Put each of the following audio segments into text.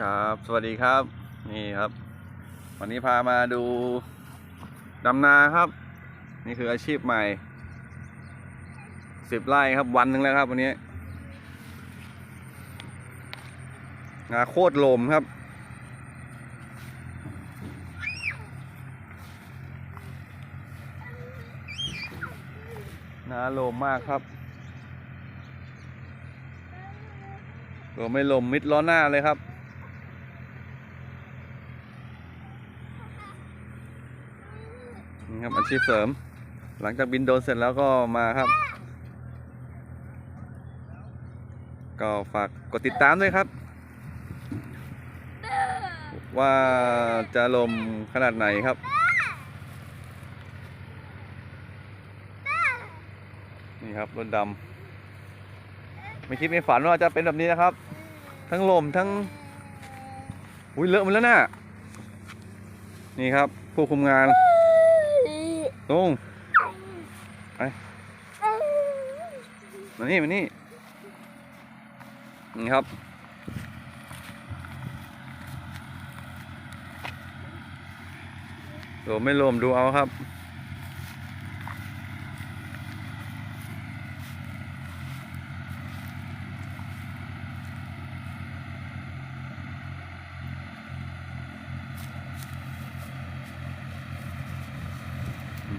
ครับสวัสดีครับ นี่ครับ วันนี้พามาดูดำนาครับ นี่คืออาชีพใหม่สิบไร่ครับวันหนึ่งแล้วครับ วันนี้นาโคตรลมครับนาลมมากครับตัวไม่ลมมิดล้อหน้าเลยครับ นี่ครับอาชีพเสริม หลังจากบินโดนเสร็จแล้วก็มาครับ ก็ฝากกดติดตามด้วยครับ ว่าจะลมขนาดไหนครับนี่ครับรถดำไม่คิดไม่ฝันว่าจะเป็นแบบนี้นะครับ ทั้งลมทั้งอุ้ยเลอะมันแล้วน่ะนี่ครับ ผู้คุมงาน ลุงไปมานี่มานี่นี่ครับโหลมไม่โลมดูเอาครับ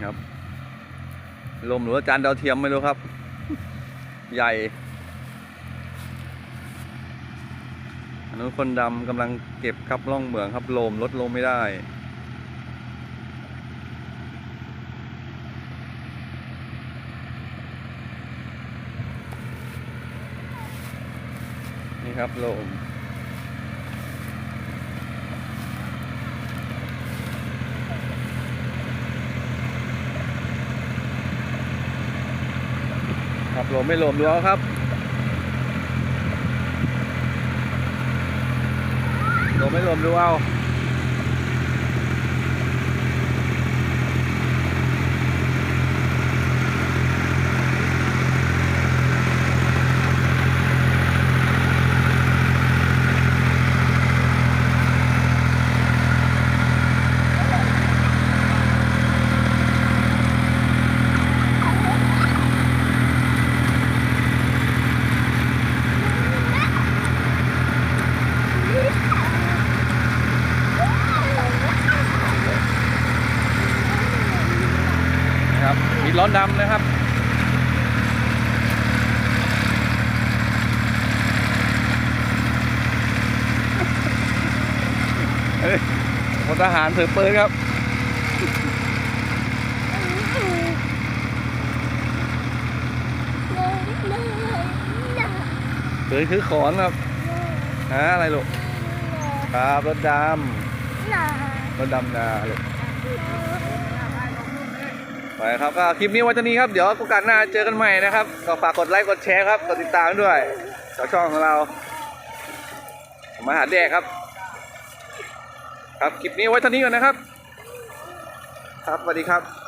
ครับลมหรือว่าจานดาวเทียมไม่รู้ครับ ใหญ่อันนู้นคนดำกำลังเก็บครับล่องเหมืองครับลมลดลงไม่ได้นี่ครับลม ครับลมไม่ลมดูเอาครับลมไม่ลมดูเอา นะครับมีร้อดำนะครับเฮ้ยพลทหารถือปืนครับถือคือขอนครับหาอะไรลูก ครับรถดำรถดำนาลูก ไปครับก็คลิปนี้ไวันนี้ครับ เดี๋ยวโอกาสหน้าเจอกันใหม่นะครับก็ฝากกดไลค์กดแชร์ครับกดติดตามด้วยช่องของเรา มาหาแดกครับ ครับคลิปนี้ไว้เท่านี้ก่อนนะครับ ครับสวัสดีครับ